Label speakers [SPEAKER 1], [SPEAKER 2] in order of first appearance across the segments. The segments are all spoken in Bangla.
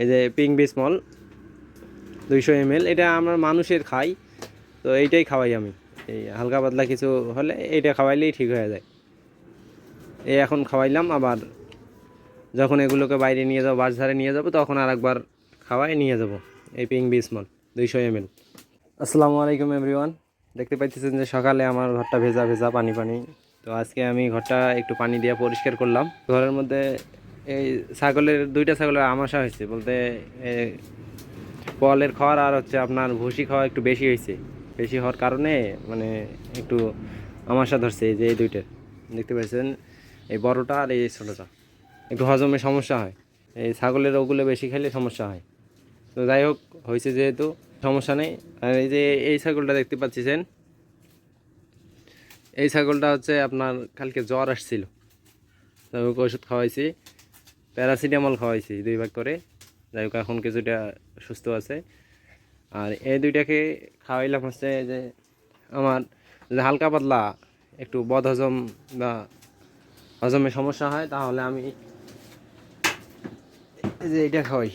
[SPEAKER 1] এই যে পিং বিসমল দুইশো এম এটা আমরা মানুষের খাই, তো এইটাই খাওয়াই আমি। এই হালকা পাতলা কিছু হলে এইটা খাওয়াইলেই ঠিক হয়ে যায়। এই এখন খাওয়াইলাম, আবার যখন এগুলোকে বাইরে নিয়ে যাব বাসধারে নিয়ে যাব, তখন আর একবার খাওয়াই নিয়ে যাব, এই পিং বিসমল দুইশো এম আসসালামু আলাইকুম এভরিওয়ান, দেখতে পাইতেছেন যে সকালে আমার ঘরটা ভেজা ভেজা পানি পানি, তো আজকে আমি ঘরটা একটু পানি দিয়ে পরিষ্কার করলাম। ঘরের মধ্যে এই ছাগলের দুইটা ছাগলের আমাশা হয়েছে বলতে এ, পোয়ালের খাওয়ার আর হচ্ছে আপনার ভুসি খাওয়া একটু বেশি হয়েছে। বেশি হওয়ার কারণে মানে একটু আমাশা ধরছে এই যে এই দুইটার। দেখতে পাচ্ছেন এই বড়টা আর এই ছোটোটা। একটু হজমে সমস্যা হয়। এই ছাগলের ওগুলো বেশি খেলে সমস্যা হয়। তো যাই হোক হয়েছে যেহেতু সমস্যা নেই। আর এই যে এই ছাগলটা দেখতে পাচ্ছেন এই ছাগলটা হচ্ছে আপনার কালকে জ্বর আসছিল। তো ওষুধ খাওয়াইছি। প্যারাসিটামল খাওয়াইছি দুই ভাগ করে। যাই হোক, এখন কিছুটা সুস্থ আছে। আর এই দুইটাকে খাওয়াইলাম হচ্ছে যে আমার যদি হালকা পাতলা একটু বদ হজম বা হজমে সমস্যা হয়, তাহলে আমি এই যে এটা খাওয়াই।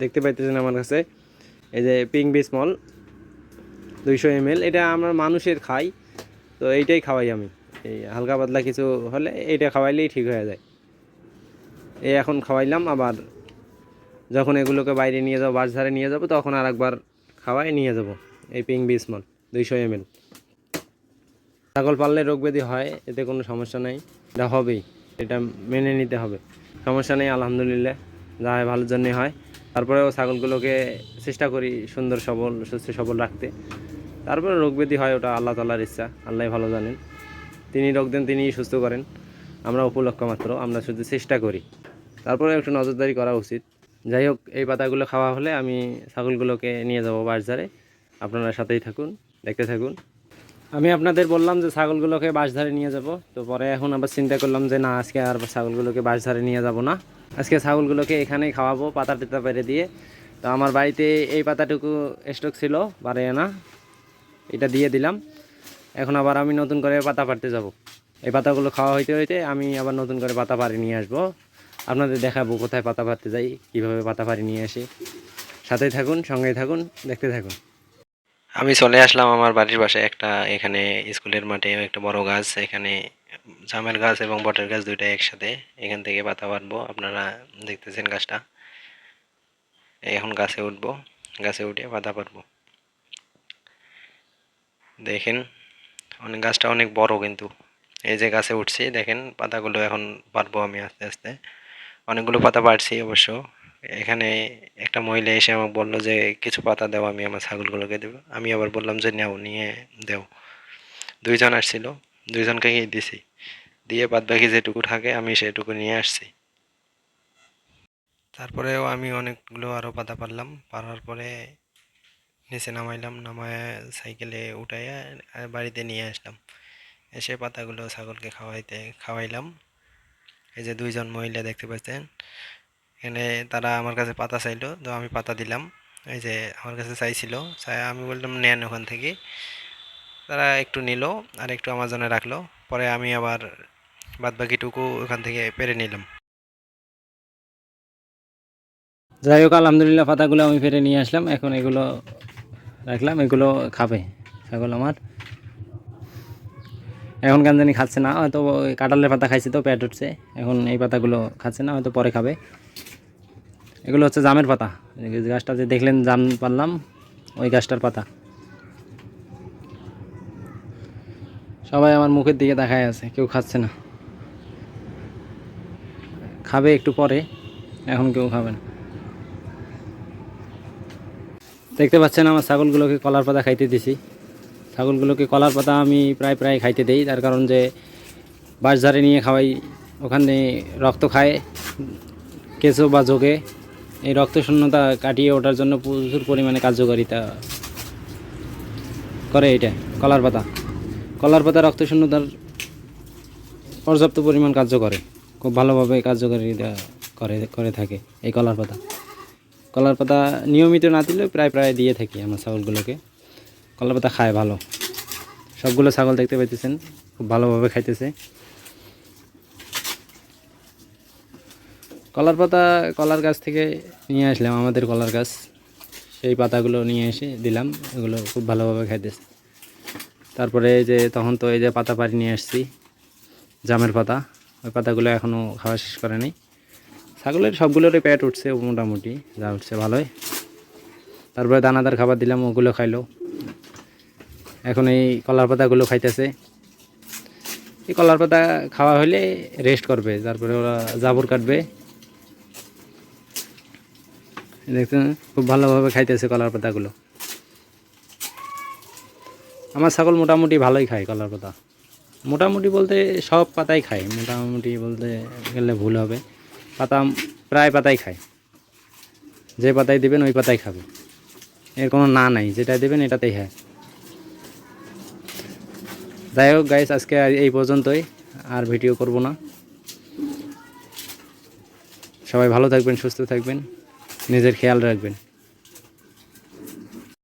[SPEAKER 1] দেখতে পাইতেছেন আমার কাছে এই যে পিং বিসমল দুইশো এম এটা আমরা মানুষের খাই, তো এইটাই খাওয়াই আমি। এই হালকা পাতলা কিছু হলে এইটা খাওয়াইলেই ঠিক হয়ে যায়। এই এখন খাওয়াইলাম, আবার যখন এগুলোকে বাইরে নিয়ে যাব বাসধারে নিয়ে যাব, তখন আর একবার খাওয়াই নিয়ে যাব। এই পিং বিসমল দুইশো এম এল ছাগল পাললে রোগ ব্যাধি হয়, এতে কোনো সমস্যা নেই। এটা হবেই, এটা মেনে নিতে হবে। সমস্যা নেই, আলহামদুলিল্লাহ, যা হয় ভালোর জন্যই হয়। তারপরেও ছাগলগুলোকে চেষ্টা করি সুন্দর, সবল, সুস্থ, সবল রাখতে। তারপরে রোগ ব্যাধি হয়, ওটা আল্লাহ তাল্লাহর ইচ্ছা আল্লাহ ভালো জানেন। তিনি রোগ দেন, তিনিই সুস্থ করেন। আমরা উপলক্ষ মাত্র, আমরা শুধু চেষ্টা করি। তারপরে একটু নজরদারি করা উচিত। যাই হোক, এই পাতাগুলো খাওয়া হলে আমি ছাগলগুলোকে নিয়ে যাব বাসধারে আপনারা সাথেই থাকুন, দেখতে থাকুন। আমি আপনাদের বললাম যে ছাগলগুলোকে বাসধারে নিয়ে যাব, তো পরে এখন আবার চিন্তা করলাম যে না, আজকে আর ছাগলগুলোকে বাসধারে নিয়ে যাব না। আজকে ছাগলগুলোকে এখানেই খাওয়াবো, পাতা টেতা পেরে দিয়ে। তো আমার বাড়িতে এই পাতাটুকু স্টক ছিল বারে না, এটা দিয়ে দিলাম। এখন আবার আমি নতুন করে পাতা পাড়তে যাব। এই পাতাগুলো খাওয়া হইতে হইতে আমি আবার নতুন করে পাতা পাড়ি নিয়ে আসব। আপনাদের দেখাবো কোথায় পাতা পাড়তে যাই, কীভাবে পাতা পাড়ি নিয়ে আসি। সাথেই থাকুন, সঙ্গেই থাকুন, দেখতে থাকুন। আমি চলে আসলাম আমার বাড়ির পাশে একটা, এখানে স্কুলের মাঠে একটা বড় গাছ, এখানে জামের গাছ এবং বটের গাছ দুইটা একসাথে। এখান থেকে পাতা পারব আপনারা দেখতেছেন গাছটা। এখন গাছে উঠবো, গাছে উঠে পাতা পারব দেখেন, অনেক গাছটা অনেক বড় কিন্তু। এই যে গাছে উঠছি, দেখেন পাতাগুলো এখন পারব আমি আস্তে আস্তে। অনেকগুলো পাতা পারছি অবশ্য। এখানে একটা মহিলা এসে আমাকে বলল যে, কিছু পাতা দাও, আমি আমার ছাগলগুলোকে দেবো। আমি আবার বললাম যে, নেও, নিয়ে দেও। দুইজন আসছিল, দুইজনকে দিছি। দিয়ে বাদ বাকি যেটুকু থাকে, আমি সেটুকু নিয়ে আসছি। তারপরেও আমি অনেকগুলো আরও পাতা পারলাম পারার পরে নিচে নামাইলাম, নামায় সাইকেলে উঠাইয়া বাড়িতে নিয়ে আসলাম। এসে পাতাগুলো ছাগলকে খাওয়াইতে, খাওয়াইলাম। এই যে দুইজন মহিলা দেখতে পাচ্ছেন, এখানে তারা আমার কাছে পাতা চাইলো, তো আমি পাতা দিলাম। এই যে আমার কাছে চাইছিল, চাই, আমি বললাম, নেন ওখান থেকে। তারা একটু নিল, আর একটু আমার জন্য রাখল। পরে আমি আবার বাদ বাকিটুকু ওখান থেকে পেরে নিলাম। যাই হোক, আলহামদুলিল্লাহ, পাতাগুলো আমি ফেরে নিয়ে আসলাম। এখন এগুলো রাখলাম, এগুলো খাবে ছাগল আমার। এখন কেন জানি খাচ্ছে না, হয়তো কাঁঠালের পাতা খাইছে তো, পেট উঠছে। এখন এই পাতাগুলো খাচ্ছে না, হয়তো পরে খাবে। এগুলো হচ্ছে জামের পাতা। গাছটা যে দেখলেন, জাম পারলাম, ওই গাছটার পাতা। সবাই আমার মুখের দিকে দেখায় আছে, কেউ খাচ্ছে না। খাবে একটু পরে, এখন কেউ খাবে না। দেখতে পাচ্ছেন আমার ছাগলগুলোকে কলার পাতা খাইতে দিছি। ছাগলগুলোকে কলার পাতা আমি প্রায় প্রায় খাইতে দেই তার কারণ যে বাঁশঝাড়ে নিয়ে খাওয়াই, ওখানে রক্ত খায়, কেঁচো বা যোগে এই রক্ত শূন্যতা কাটিয়ে ওঠার জন্য প্রচুর পরিমাণে কার্যকারিতা করে এটা, কলার পাতা। কলার পাতা রক্ত শূন্যতার পর্যাপ্ত পরিমাণ কার্য করে, খুব ভালোভাবে কার্যকারিতা করে করে থাকে এই কলার পাতা। কলার পাতা নিয়মিত না দিলেও প্রায় প্রায় দিয়ে থাকি আমার ছাগলগুলোকে। কলার পাতা খায় ভালো। সবগুলো ছাগল দেখতে পাইতেছেন, খুব ভালোভাবে খাইতেছে। কলার পাতা কলার গাছ থেকে নিয়ে আসলাম, আমাদের কলার গাছ। সেই পাতাগুলো নিয়ে এসে দিলাম, এগুলো খুব ভালোভাবে খাইতেছে। তারপরে এই যে তখন তো এই যে পাতা পাড়ি নিয়ে আসছি, জামের পাতা, ওই পাতাগুলো এখনও খাওয়া শেষ করে ছাগলের সবগুলোরই পেট উঠছে মোটামুটি, যা উঠছে ভালোই। তারপরে দানাদার খাবার দিলাম, ওগুলো খাইলো। এখন এই কলার পাতাগুলো খাইতেছে। এই কলার পাতা খাওয়া হলে রেস্ট করবে, তারপরে ওরা জাবর কাটবে। দেখছেন, খুব ভালোভাবে খাইতেছে কলার পাতাগুলো। আমার ছাগল মোটামুটি ভালোই খায় কলার পাতা। মোটামুটি বলতে সব পাতাই খায়, মোটামুটি বলতে গেলে ভুল হবে। পাতা প্রায় পাতাই খায়। যে পাতায় দিবেন, ওই পাতাই খাবে। এর কোনো না নাই যেটা দেবেন এটাতেই হ্যাঁ। যাই হোক গাইস আজকে এই পর্যন্তই, আর ভিডিও করব না। সবাই ভালো থাকবেন, সুস্থ থাকবেন, নিজের খেয়াল রাখবেন।